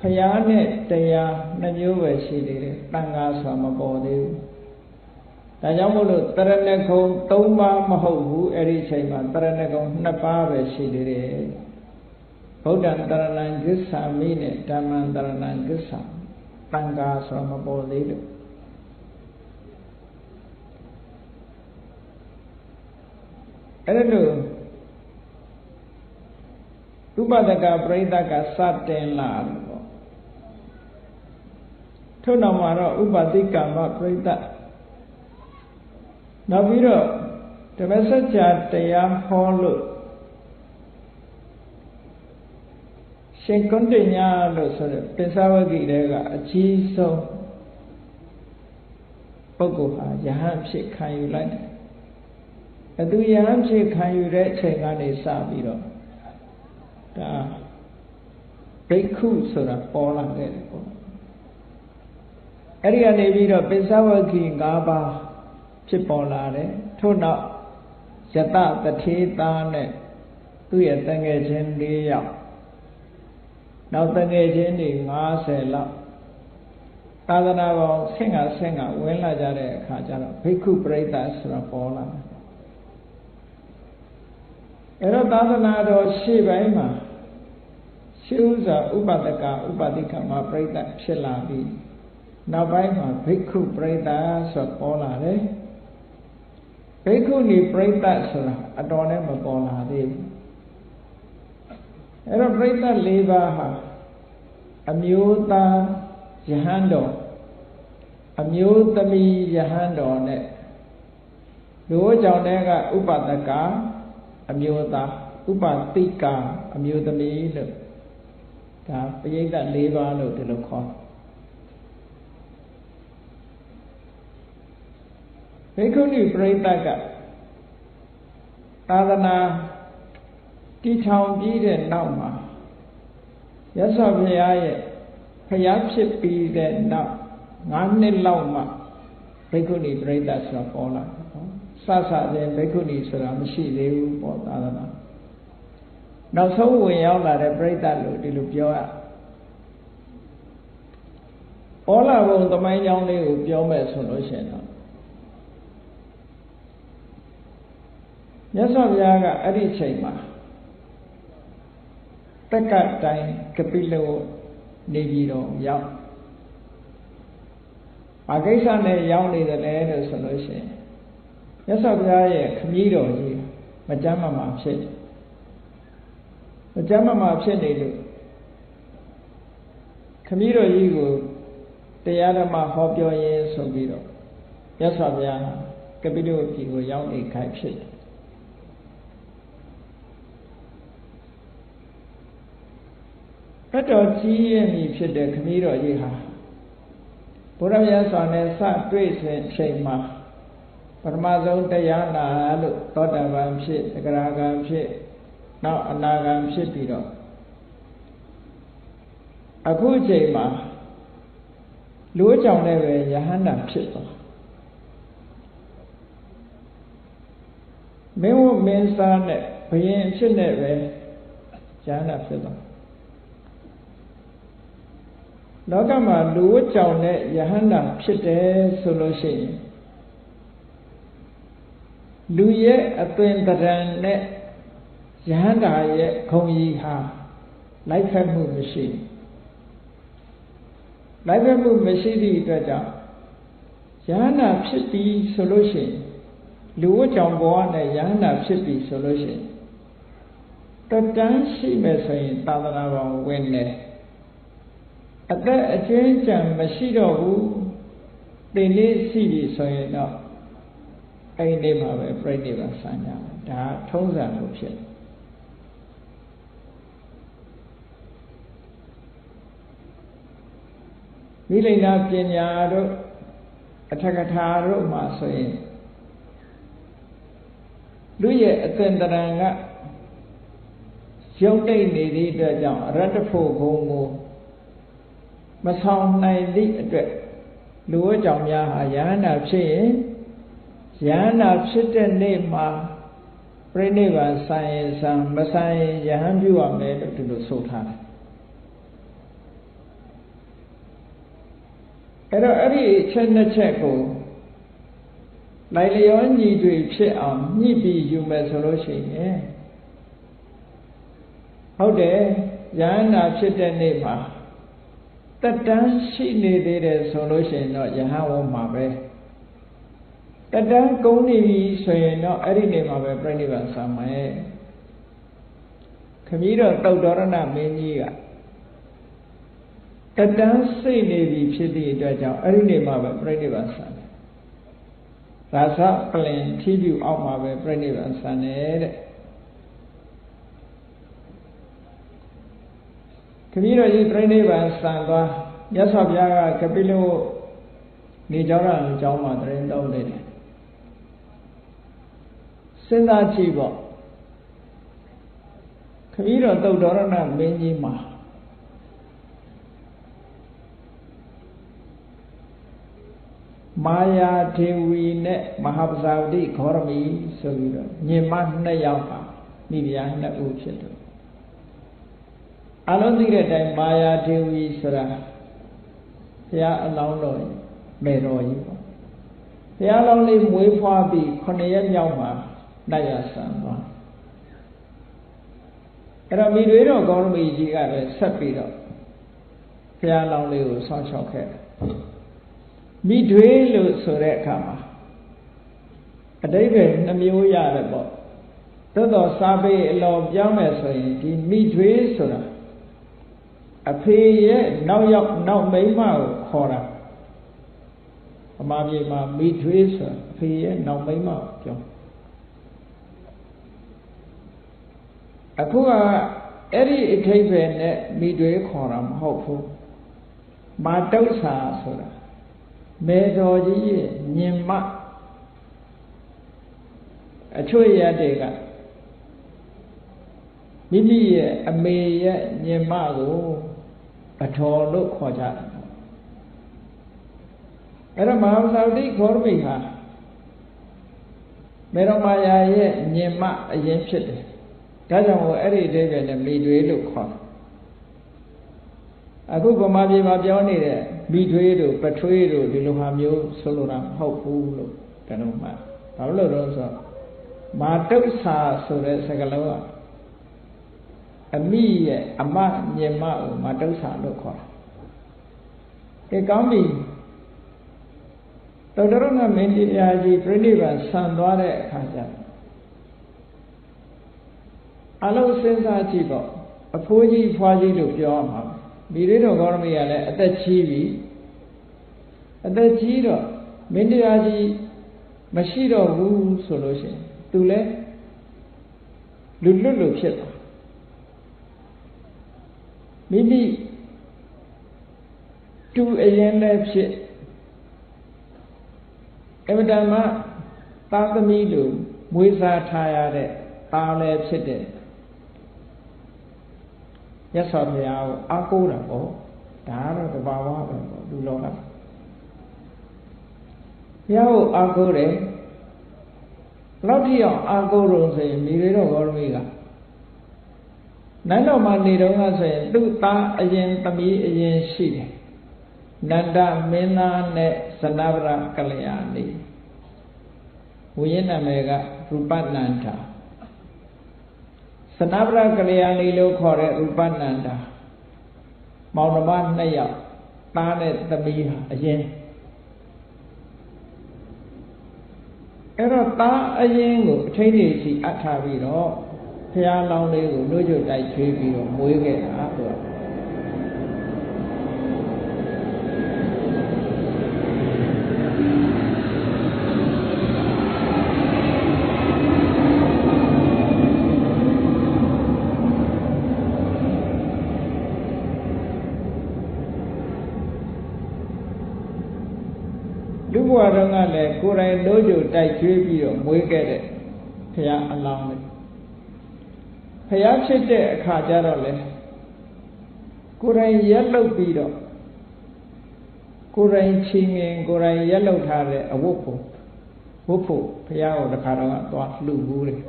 ဖယားနဲ့တရားနှစ်မျိုးပဲရှိသေးတယ်တန်ခါဆိုတာမပေါ်သေးဘူးဒါကြောင့်မို့လို့တရဏဂုံ၃ပါးမဟုတ်ဘူးအဲ့ဒီအချိန်မှာတရဏဂုံ၂ပါးပဲရှိသေးတယ်ဗုဒ္ဓံတရဏံဂစ္ဆာမိနဲ့ဓမ္မံတရဏံဂစ္ဆာတန်ခါဆိုတာမပေါ်သေးလို့အဲ့လိုဥပဒကပရိသတ်ကစတင်လာတယ်ပေါ့ ထို့နောက်မှာတော့ဥပတိကမ္မပရိသတ်နောက်ပြီးတော့ဓမ္မစကြာတရားဟောလို့ရှင်ကွန်တညာလို့ဆိုတဲ့ပိဿဝဂိတွေကအကြီးဆုံးပုဂ္ဂိုလ်ဟာယဟန်ဖြစ်ခံယူလိုက်တယ်အသူယဟန်ဖြစ်ခံယူတဲ့အချိန်ကနေစပြီးတော့ဒါဘိက္ခုဆိုတာပေါ်လာခဲ့တယ်ပေါ့ အဲ့ဒီကနေပြီးတော့ပိဿဝဂိ၅ပါးဖြစ်ပေါ်လာတယ်ထို့နောက်ယတတထေသားနဲ့သူ့ရဲ့တန်ငယ်ချင်း၄ယောက်နောက်တန်ငယ်ချင်းတွေ90လောက်သာသနာပေါင်းဆင့်ကဆင့်ကဝင်လာကြတဲ့အခါကျတော့ဘိက္ခုပရိသတ်ဆိုတာပေါ်လာတယ်အဲ့တော့သာသနာတော်ရှေ့ပိုင်းမှာရှေးဥစွာဥပဒကဥပတိကမပရိသတ်ဖြစ်လာပြီး နောက်ပိုင်းမှာဘိက္ခုပရိသတ်ဆိုပေါ်လာတယ်ဘိက္ခုနီပရိသတ်ဆိုတာအတော်နဲ့မပေါ်လာသေးဘူးအဲ့တော့ပရိသတ်၄ပါးဟာအမျိုးသားယဟန်တော်အမျိုးသမီးယဟန်တော်နဲ့လူကြောင့်တဲ့ကဥပဒကအမျိုးသားဥပတိကအမျိုးသမီးလို့ဒါပရိသတ်၄ပါးလို့ဒီလိုခေါ် ဘေကုဏီပရိသတ်ကသာသနာတီထောင်ပြီးတဲ့နောက်မှာရသော်ဘုရားရဲ့ဖျားဖြစ်ပြီးတဲ့နောက်9နှစ်လောက်မှဘေကုဏီပရိသတ်ဆိုတာပေါ်လာတယ်စစတဲ့ဘေကုဏီဆိုတာမရှိသေးဘူးပေါ့သာသနာနောက်ဆုံးဝင်ရောက်လာတဲ့ပြိဿလို့ဒီလိုပြောရဩလာဘုံသမိုင်းကြောင်းလေးကိုပြောမယ်ဆိုလို့ရှိရင်တော့ မြတ်စွာဘုရားကအဲ့ဒီချိန်မှာတက်ကတိုင်းကပိလနေပြီးတော့ရောက်အကိစ္စနဲ့ရောက်နေတယ်လေလို့ဆိုလို့ရှိရင်မြတ်စွာဘုရားရဲ့ခမည်းတော်ကြီးမကြမ်းမမာဖြစ်မကြမ်းမမာဖြစ်နေလို့ခမည်းတော်ကြီးကိုတရားဓမ္မဟောပြောရင်းဆိုပြီးတော့မြတ်စွာဘုရားကပိတုပြည်ကိုရောက်နေခိုင်ဖြစ်တယ် အတော်ကြီးရဲ့မြည်ဖြစ်တဲ့ခမည်းတော်ကြီးဟာဘုရားမြတ်စွာနဲ့စတွေ့စဉ်ချိန်မှာပထမဆုံးတရားနာလို့သောတာပန်ဖြစ်သဂရာဂံဖြစ်နောက်အနာဂံဖြစ်ပြီးတော့အခုအချိန်မှာလူကြောင့်လည်းပဲယဟန္တာဖြစ်သွားမင်းဝမင်းစားနဲ့ဘယင်ဖြစ်နေပဲယဟန္တာဖြစ်သွား လောကမှာလူဝတ်ကြောင့်နဲ့ယဟန္တာဖြစ်တယ်ဆိုလို့ရှိရင်လူရဲ့အသွင်တရံနဲ့ယဟန္တာရဲ့ခုံကြီးဟာလိုက်ဖက်မှုမရှိလိုက်ဖက်မှုမရှိသည့်အတွက်ကြောင့်ယဟန္တာဖြစ်ပြီးဆိုလို့ရှိရင်လူဝတ်ကြောင့်ဘဝနဲ့ယဟန္တာဖြစ်ပြီးဆိုလို့ရှိရင်တတန်းရှိမယ်ဆိုရင်သာသနာတော်ဝင်တယ် အသက်အကျဉ်းချံမရှိတော့ဘူးတင်လေးရှိပြီဆိုရင်တော့အဲ့ဒီမှာပဲပြိဋိဘဆန်းကြတယ်ဒါထုံးစံလို့ဖြစ်မိလိန်နာပညာတို့အထကထာတို့မှာဆိုရင်လူရဲ့အသင်္တရံကရုပ်တိတ်နေသည့်အတွက်ကြောင့်ရတ္တဖို့ဘုံကို မဆောင်နိုင်သည့်အတွက်လူဝတ်ကြောင့်များဟာယန္တာဖြစ်ရင်ယန္တာဖြစ်တဲ့နေ့မှာပြိဋိဘံဆိုင်ရင်ဆံမဆိုင်ရင်ယဟန်ပြုရမယ်လို့ဒီလိုဆိုထားတယ်အဲ့တော့အဲ့ဒီအချက်နှစ်ချက်ကိုလိုက်လျောညီတွေဖြစ်အောင်ညှိပြီးယူမယ်ဆိုလို့ရှိရင်ဟုတ်တယ်ရဟန္တာဖြစ်တဲ့နေ့မှာ တက်တန်းရှိနေသေးတယ်ဆိုလို့ရှိရင်တော့ယဟန်ဝမှာပဲတက်တန်းကုန်နေပြီဆိုရင်တော့အဲ့ဒီနေ့မှာပဲပြိဋိဘံဆံမယ်ခမည်းတော်တုတ်တော်ရဏမင်းကြီးကတတန်းစိတ်နေပြီဖြစ်သည့်အတွက်ကြောင့်အဲ့ဒီနေ့မှာပဲပြိဋိဘံဆံတယ်ရာဇပလင်ထီးပြူအောက်မှာပဲပြိဋိဘံဆံတယ်တဲ့ ခမည်းတော်ကြီးပြိဋိဘံဆံသွားမြတ်စွာဘုရားကကပိလနေကြောင်းရအကြောင်းမှာတရင်တောင်းတယ်စဉ်းစားကြည့်ပေါ့ခမည်းတော်သုတ်တော်ရဏမင်းကြီးမှာမာယာဒေဝီနဲ့မဟာပဇာဝတိခောရမီဆိုပြီးတော့ညင်မနှစ်ယောက်ပါမိဖုရားနှစ်ဦးဖြစ်တယ် အလုံးသိတဲ့အတိုင်းမာယာဒေဝီဆိုတာဘုရားအလောင်းတော်မေတော်ကြီးပေါ့ဘုရားလောင်းလေးမွေးဖွားပြီး9ရက်မြောက်မှာနိုင်ရဆံသွားအဲ့တော့မိတွေတော်ကောင်းမီကြီးကလည်းဆက်ပြီးတော့ဘုရားလောင်းလေးကိုဆောင်းလျှောက်ခဲ့မိတွေလို့ဆိုတဲ့အခါမှာအတိတ်ပဲနှမျိုးရတယ်ပေါ့သို့တော်စာပေအလောပြောင်းမယ်ဆိုရင်ဒီမိတွေဆိုတာ အဖေရဲ့နောက်ရောက်နောက်မိန်းမကိုခေါ်တာအမှားပြေမှာမိထွေးဆိုအဖေရဲ့နောက်မိန်းမကိုပြောအခုကအဲ့ဒီအထိပ္ပယ်နဲ့မိတွေခေါ်တာမဟုတ်ဘူးမာတုတ်ဆာဆိုတာမေတော်ကြီးရဲ့ညင်မအချွေရတဲ့ကမိမိရဲ့အမေရဲ့ညင်မကို အထော်လို့ခေါ်ကြတယ်အဲ့တော့မဟာသာတိခောရမိဟာမေရမာယာရဲ့ညင်မအရင်ဖြစ်တယ်ဒါကြောင့်မို့အဲ့ဒီအဓိပ္ပာယ်နဲ့မိတွေလို့ခေါ်တယ်အခုဗမာပြည်မှာပြောနေတဲ့မိထွေးတို့ပထွေးတို့ဒီလိုဟာမျိုးဆိုလိုတာမဟုတ်ဘူးလို့တနုမှဘာလို့လဲဆိုတော့မာတုဆာဆိုတဲ့စကားလုံးက အမိရဲ့အမညင်မကိုမာတုဆာလို့ခေါ်တာကဲကောင်းပြီတော်တော်ကမင်းတရားကြီးပြိဋိဘံဆံသွားတဲ့အခါကျအလုံးစဉ်းစားကြည့်ပေါ့အဖိုးကြီးဖွားကြီးလို့ပြောရမှာမိရိတော်ကောရမီကလည်းအသက်ကြီးပြီအသက်ကြီးတော့မင်းတရားကြီးမရှိတော့ဘူးဆိုလို့ရှိရင်သူလည်းလူလွတ်လို့ဖြစ်သွား မိမိတူအရင်လည်းဖြစ်အမတမသာသမီလိုမွေးစားထားရတဲ့သားလည်းဖြစ်တဲ့ရသော်ဘုရားကိုအားကိုးတာပေါ့ဒါကတော့တဘာဝပဲပေါ့လူလောကဘုရားကိုအားကိုးတယ်လောက်တိအောင်အားကိုးလို့ဆိုရင်မိရေတော်ဂေါရမိက နိုင်တော်မှာနေတော့ဆိုရင်သူ့သားအရင်သမီးအရင်ရှိတယ်နန္ဒမင်းသားနဲ့ဇနဗရကလျာဏီဝိညာဉ်နာမည်ကရူပနန္ဒာသနဗရကလျာဏီလို့ခေါ်တဲ့ရူပနန္ဒာမောင်နှမနှစ်ယောက်သားနဲ့သမီးဟာအရင်အဲ့တော့သားအရင်ကိုအထိတ်တွေစီအပ်ထားပြီးတော့ ဖះလောင်းလေးကိုနှုတ်ကြတိုက်ချွေးပြီးတော့မွေးခဲ့တာဆိုတော့ဘဝတုန်းကလည်းကိုယ်တိုင်လို့ကြိုတိုက်ကျွေးပြီးတော့မွေးခဲ့တဲ့ဘုရားအလောင်းလေး ဘုရားဖြစ်တဲ့အခါကျတော့လေကိုယ်တိုင်ရက်လုတ်ပြီးတော့ကိုယ်တိုင်ချင်းငင်ကိုယ်တိုင်ရက်လုတ်ထားတဲ့အဝတ်ဖို့ဝတ်ဖို့ဘုရားကိုတခါတော့သွားလှူဘူးတယ်